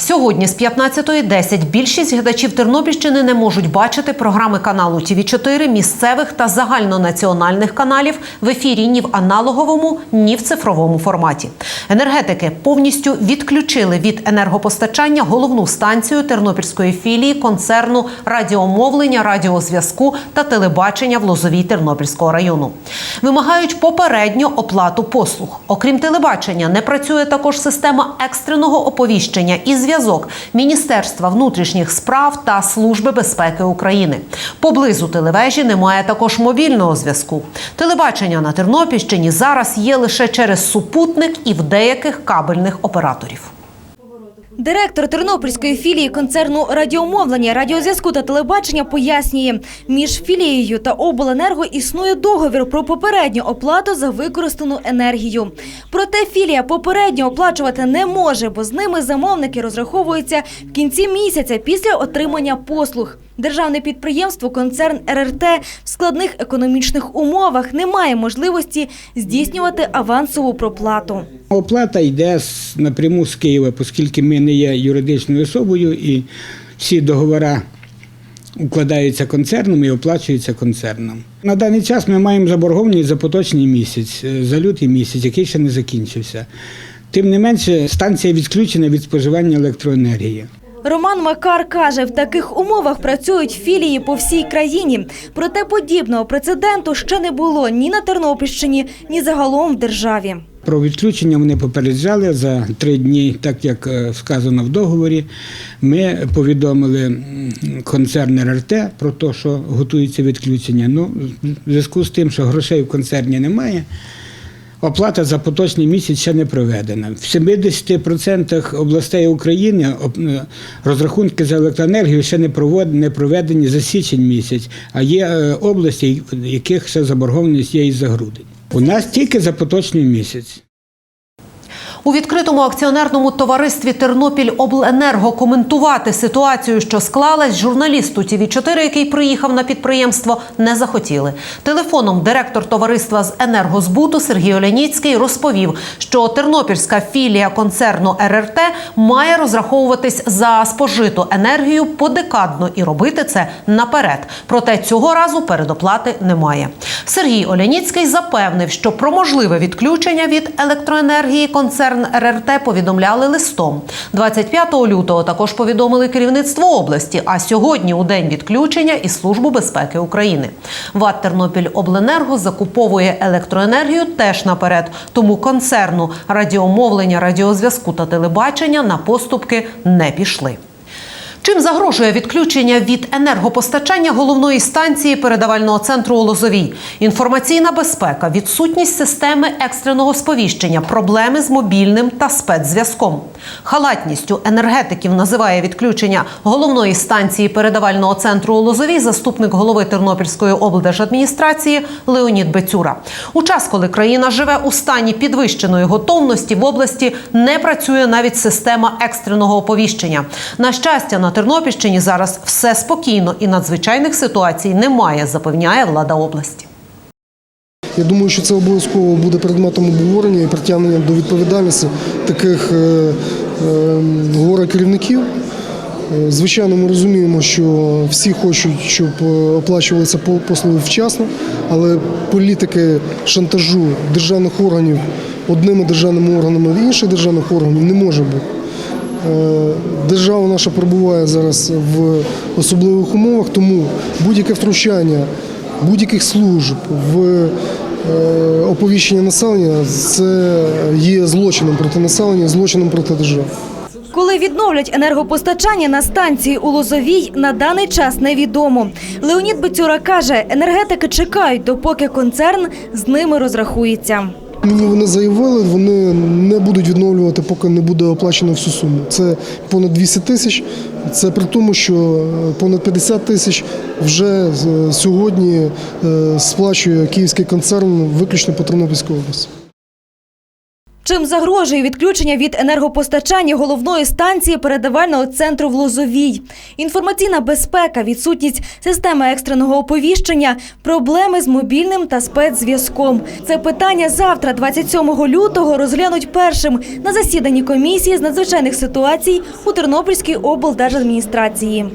Сьогодні з 15.10 більшість глядачів Тернопільщини не можуть бачити програми каналу ТВ 4 місцевих та загальнонаціональних каналів в ефірі ні в аналоговому, ні в цифровому форматі. Енергетики повністю відключили від енергопостачання головну станцію тернопільської філії концерну радіомовлення, радіозв'язку та телебачення в Лозовій Тернопільського району. Вимагають попередньо оплату послуг. Окрім телебачення, не працює також система екстреного оповіщення і зв'язок Міністерства внутрішніх справ та Служби безпеки України. Поблизу телевежі немає також мобільного зв'язку. Телебачення на Тернопільщині зараз є лише через супутник і в деяких кабельних операторів. Директор Тернопільської філії концерну радіомовлення, радіозв'язку та телебачення пояснює, між філією та обленерго існує договір про попередню оплату за використану енергію. Проте філія попередньо оплачувати не може, бо з ними замовники розраховуються в кінці місяця після отримання послуг. Державне підприємство концерн РРТ в складних економічних умовах не має можливості здійснювати авансову проплату. Оплата йде напряму з Києва, оскільки ми не є юридичною особою і всі договори укладаються концерном і оплачуються концерном. На даний час ми маємо заборгованість за поточний місяць, е, за лютий місяць, який ще не закінчився. Тим не менше, станція відключена від споживання електроенергії. Роман Макар каже, в таких умовах працюють філії по всій країні. Проте подібного прецеденту ще не було ні на Тернопільщині, ні загалом в державі. Про відключення вони попереджали за три дні, так як е, сказано в договорі. Ми повідомили концерн РРТ про те, що готується відключення. Ну, в зв'язку з тим, що грошей в концерні немає. Оплата за поточний місяць ще не проведена. В 70% областей України е, розрахунки за електроенергію ще не проведені за січень місяць, а є е, області, в яких ще заборгованість є і за грудень. У нас тільки за поточний місяць. У відкритому акціонерному товаристві Тернопіль Обленерго коментувати ситуацію, що склалась, журналісту ТВ 4 який приїхав на підприємство, не захотіли. Телефоном директор товариства з енергозбуту Сергій Оляніцький розповів, що тернопільська філія концерну РРТ має розраховуватись за спожиту енергію подекадно і робити це наперед. Проте цього разу передоплати немає. Сергій Оляніцький запевнив, що про можливе відключення від електроенергії концерн РРТ повідомляли листом. 25 лютого також повідомили керівництво області. А сьогодні, у день відключення, і Службу безпеки України. ВАТ Тернопіль Обленерго закуповує електроенергію теж наперед. Тому концерну радіомовлення, радіозв'язку та телебачення на поступки не пішли. Чим загрожує відключення від енергопостачання головної станції передавального центру у Лозовій? Інформаційна безпека, відсутність системи екстреного сповіщення, проблеми з мобільним та спецзв'язком. Халатністю енергетиків називає відключення головної станції передавального центру у Лозовій заступник голови Тернопільської облдержадміністрації Леонід Бецюра. У час, коли країна живе у стані підвищеної готовності, в області не працює навіть система екстреного оповіщення. На щастя, на Тернопільщині зараз все спокійно і надзвичайних ситуацій немає, запевняє влада області. Я думаю, що це обов'язково буде предметом обговорення і притягнення до відповідальності таких е, е, горе керівників. Е, Звичайно, ми розуміємо, що всі хочуть, щоб оплачувалися по- послуги вчасно, але політики шантажу державних органів одними державними органами інших державних органів не може бути. Е, Держава наша перебуває зараз в особливих умовах, тому будь-яке втручання будь-яких служб в е, оповіщення населення це є злочином проти населення, злочином проти держави. Коли відновлять енергопостачання на станції у Лозовій, на даний час невідомо. Леонід Бецюра каже, енергетики чекають, допоки концерн з ними розрахується. Мені вони заявили, вони не будуть відновлювати, поки не буде оплачено всю суму. Це понад 200 тисяч. Це при тому, що е, понад 50 тисяч вже е, сьогодні е, сплачує київський концерн виключно по Тернопільській області. Чим загрожує відключення від енергопостачання головної станції передавального центру в Лозовій? Інформаційна безпека, відсутність системи екстреного оповіщення, проблеми з мобільним та спецзв'язком. Це питання завтра, 27 лютого, розглянуть першим на засіданні комісії з надзвичайних ситуацій у Тернопільській облдержадміністрації.